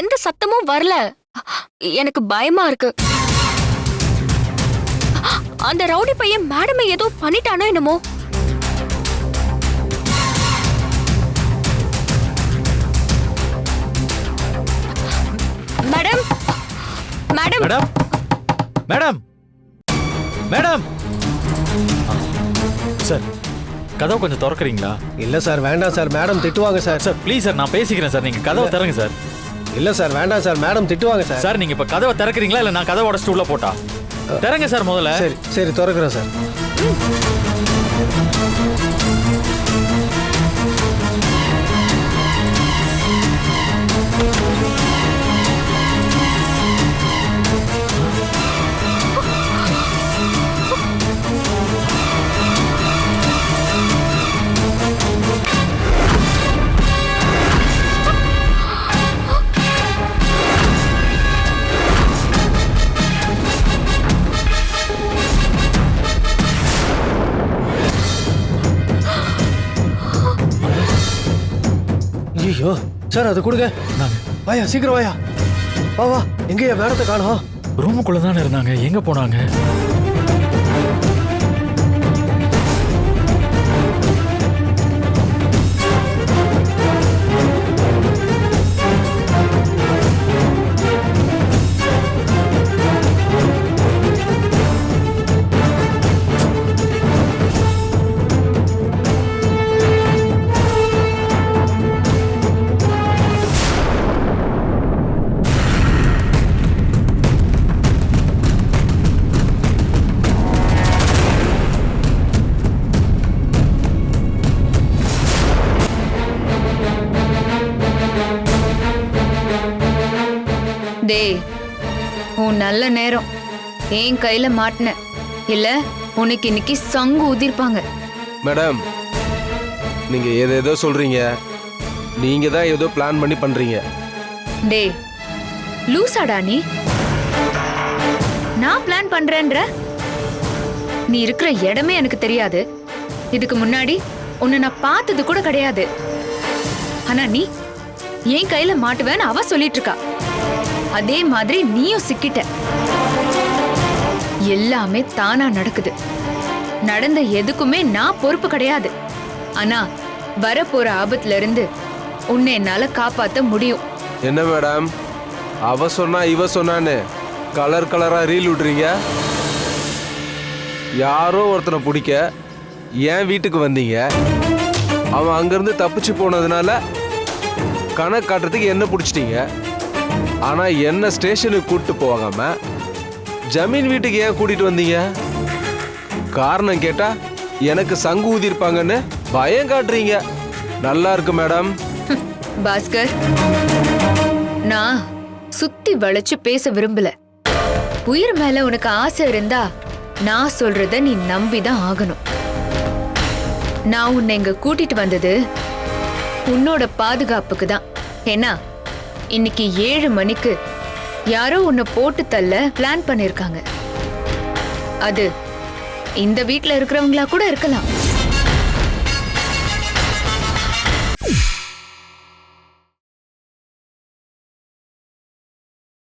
எந்த சத்தமும் வரல. எனக்கு பயமா இருக்கு. அந்த ரவுடி பையன் மேடமை ஏதோ பண்ணிட்டானோ என்னமோ? Madam madam. Madam madam madam. Sir கதவை கொஞ்சம் திறக்கறீங்களா? இல்ல சார் வேண்டாம் சார். மேடம் திட்டுவாங்க சார். சார் ப்ளீஸ் சார் நான் பேசிக்கிறேன் சார். நீங்க கதவை திறங்க சார். இல்ல சார் வேண்டாம் சார். மேடம் திட்டுவாங்க சார். சார் நீங்க இப்ப கதவை திறக்கறீங்களா? இல்ல நான் கதவை உடச்சிட்டு உள்ள போட்டா? திறங்க சார் முதல்ல. சரி சரி திறக்கிறேன் சார். ஐயோ சார் அது கொடுங்க. வாயா சீக்கிரம் வாயா. வா வா எங்கேயா மேடத்தை காணோம். ரூமுக்குள்ள தானே இருந்தாங்க. எங்க போனாங்க? டேய் உன் நல்ல நேரம். என் கையில மாட்டின. இல்ல உனக்கு இன்னைக்கு சங்கு ஊதிருப்பாங்க. மேடம் நீங்க ஏதேதோ சொல்றீங்க. நீங்க தான் ஏதோ பிளான் பண்ணி பண்றீங்க. டேய் லூசாடா நீ? நான் பிளான் பண்றேன்ற? நீ இருக்கிற இடமே எனக்கு தெரியாது. இதுக்கு முன்னாடி உன்னை நான் பார்த்தது கூட கிடையாது. ஆனா நீ என் கையில மாட்டுவேன்னு அவ சொல்லிட்டு இருக்கா. அதே மாதிரி நீயும் சிக்கிட்ட. எல்லாமே தானா நடக்குது. நடந்த எதுக்குமே நான் பொறுப்பு கிடையாது. ஆனா வரப்போற ஆபத்துல இருந்து உன்னை என்னால காப்பாத்த முடியும். என்ன மேடம்? அவ சொன்னா இவ சொன்னான்னு கலர் கலரா ரீல் விடுறீங்க யாரோ ஒருத்தனை பிடிக்க ஏன் வீட்டுக்கு வந்தீங்க? அவன் அங்கிருந்து தப்பிச்சு போனதுனால கணக்கு காட்டுறதுக்கு என்ன பிடிச்சிட்டீங்க? ஆனா என்ன ஸ்டேஷனுக்கு கூட்டிட்டு போகாம ஜமீன் வீட்டுக்கு ஏன் கூட்டிட்டு வந்தீங்க? காரணம் கேட்டா எனக்கு சங்கு ஊதிருப்பாங்கன்னு பயம் காட்டுறீங்க. நல்லா இருக்கு மேடம். பாஸ்கர் நான் சுத்தி வளைச்சு பேச விரும்பல. உயிர் மேல உனக்கு ஆசை இருந்தா நான் சொல்றத நீ நம்பிதான் ஆகணும். நான் உன்னை இங்க கூட்டிட்டு வந்தது உன்னோட பாதுகாப்புக்கு தான் ஏன்னா இன்னைக்கு ஏழு மணிக்கு யாரோ உன்னை போட்டு தள்ள பிளான் பண்ணிருக்காங்க. அது இந்த வீட்டில் இருக்கிறவங்களா கூட இருக்கலாம்.